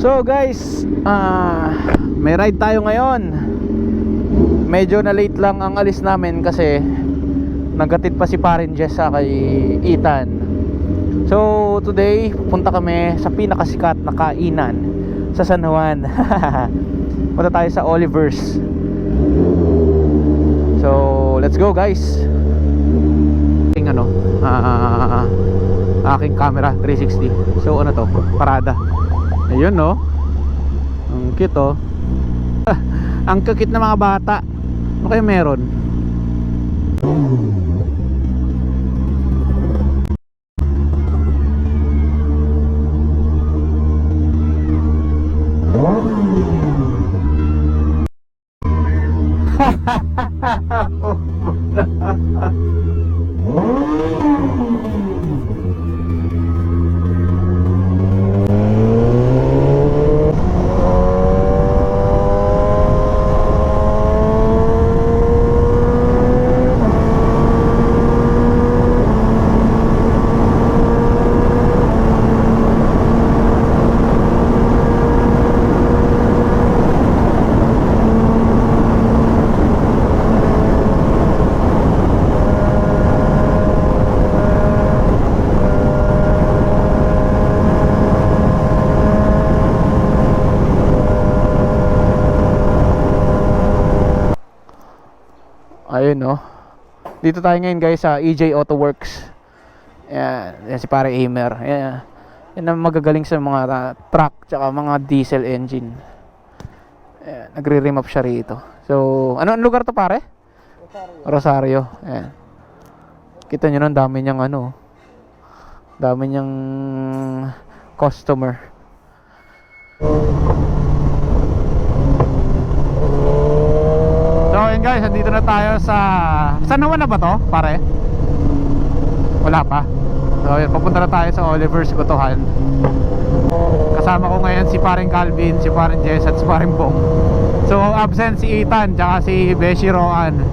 So guys, ah may ride tayo ngayon. Medyo na late lang ang alis namin kasi nagkatid pa si Parin Jessa kay Ethan. So today, punta kami sa pinakasikat na kainan sa San Juan. punta tayo sa Oliver's. So, let's go guys. Aking ano, ah aking camera 360. So ano to? Parada. Ayun no. Ang cute oh. Ang kukit na mga bata. Ano kaya meron? Ayun no. Dito tayo ngayon guys sa EJ Auto Works. Yan, yan si pare Aimer. Yan. Yan ang magagaling sa mga uh, truck tsaka mga diesel engine. Yan, nagre-remap siya rito. So, ano ang lugar to pare? Rosario. Yan. Kita nyo ang dami niyang ano. Dami niyang customer. So yun guys, andito na tayo sa San Juan na ba to, pare? Wala pa. So yun, papunta na tayo sa Oliver's Gotohan. Kasama ko ngayon si paring Calvin, si paring Jess at si paring Bong. So absent si Ethan, tsaka si Beshi Roan.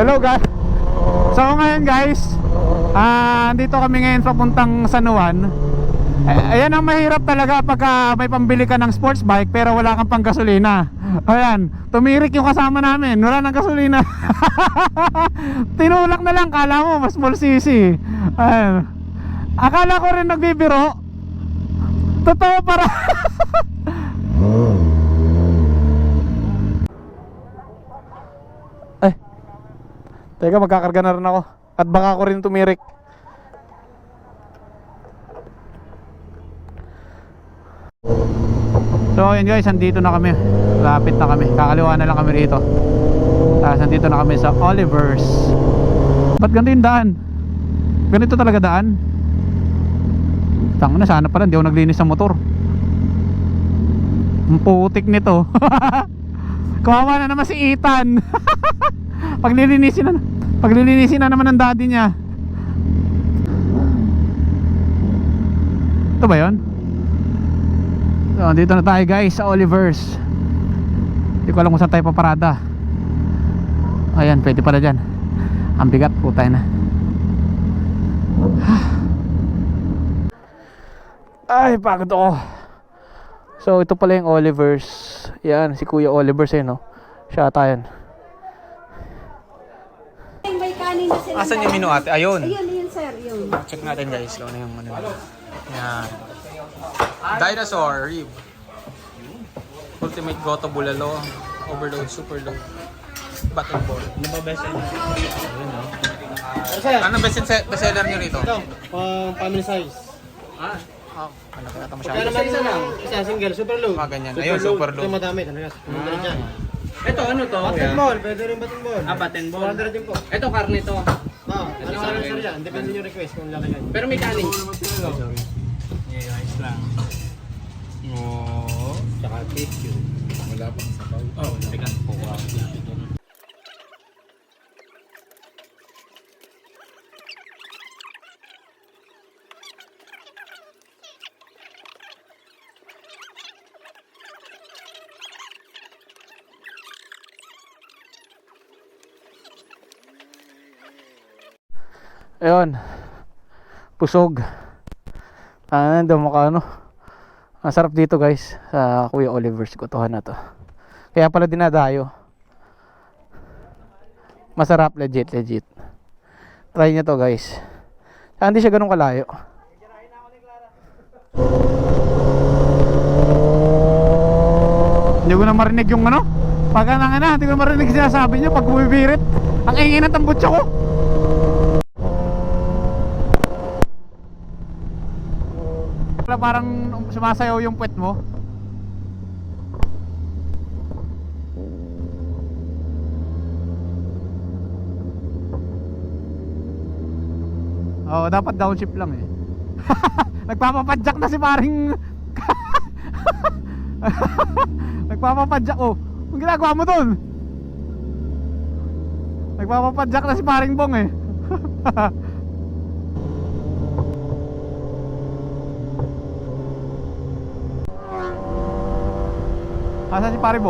Hello guys. So ngayon guys, ah andito kami ngayon papuntang San Juan. Eh, ayan ang mahirap talaga pagka may pambili ka ng sports bike pero wala kang pang gasolina. Ayan, tumirik yung kasama namin, wala nang gasolina. Tinulak na lang, kala mo mas small cc. Ayan. Akala ko rin nagbibiro. Totoo para. Ay. Teka, magkakarga na rin ako. At baka ako rin tumirik. So ayun guys, andito na kami. Lapit na kami. Kakaliwa na lang kami rito. Tapos nandito na kami sa Oliver's. Ba't ganito yung daan? Ganito talaga daan? Tanga na, sana pala hindi ako naglinis ng motor. Ang putik nito. Kawawa na naman si Ethan. paglilinisin na paglilinisin na naman ng daddy niya. Ito ba 'yon? So, dito na tayo guys sa Oliver's. Hindi ko alam kung saan tayo paparada. Ayan, pwede pala dyan. Ang bigat po tayo na. Ay, pagod ako. So, ito pala yung Oliver's. Yan, si Kuya Oliver's eh, no? Siya sila. Asan yung menu ate? Ayun. Ayun, yun sir, yun. Check natin guys kung ano yung ano. Yan. Dinosaur rib. Ultimate Goto Bulalo. Overload, Superload. Button board. Ano ba best seller? Ano best seller, best seller nyo rito? Ito, pang family size. Ah, ano kaya ito Kaya masyado? naman isa lang, isa single, super load. Mga ganyan. Ayun, super load. Ito madami, talaga. Rin dyan. Ito ano to? Button ball, pwede rin button ball. Ah, button ball. 400 din po. Ito karne to. Ah, ano lang sir yan, depende yung request kung laki yan. Pero may kanin. Yeah, ayos lang. Oo. Tsaka tissue. Wala pa sa pau. Oh, tigas po. Ayun. Pusog. Ah, nandun maka ano. Ang sarap dito guys sa Kuya Oliver's kutuhan na to. Kaya pala dinadayo. Masarap legit legit. Try nyo to guys. Ah, hindi siya ganun kalayo. Hindi ko na marinig yung ano. Pagka nang ano, hindi ko na marinig sinasabi niyo pag bumibirit. Ang ingay ng tambutso ko. Parang sumasayaw yung puwet mo. Oo, dapat downshift lang eh. Nagpapapadjak na si paring Nagpapapadjak oh. Anong ginagawa mo doon? Nagpapapadjak na si paring Bong eh. Asa si paring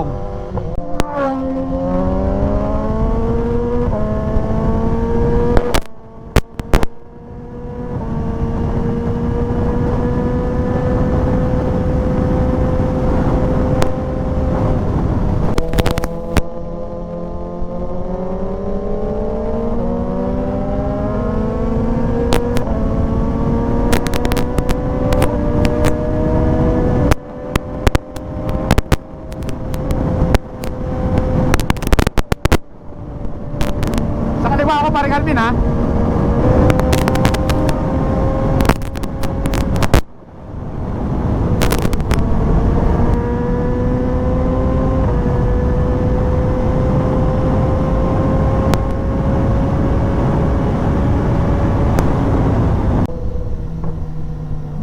Kaliwa ako paring Alvin ha.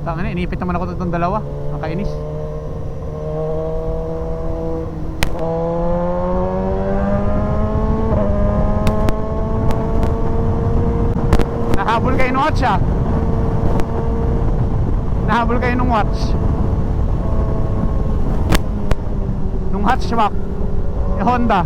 Tangina, inipit naman ako itong dalawa. Nakainis. Nahabol kayo ng watch ah. Nahabol kayo ng watch. Nung hatchback. Honda.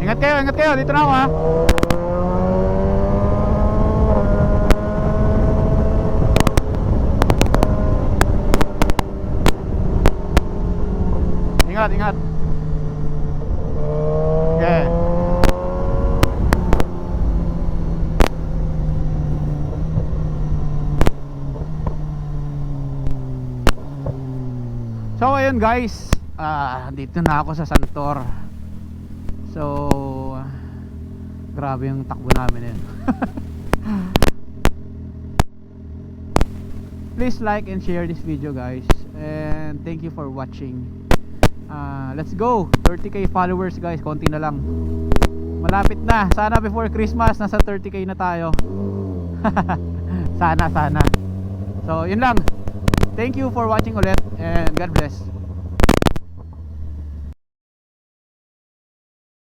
Ingat kayo, ingat kayo. Dito na ako ha. Ingat, ingat. Okay. So ayun guys, ah dito na ako sa Santor. So, grabe yung takbo namin yun. Please like and share this video guys. And thank you for watching. Uh, let's go! 30k followers guys, konti na lang. Malapit na. Sana before Christmas, nasa 30k na tayo. sana, sana. So, yun lang. Thank you for watching ulit and God bless.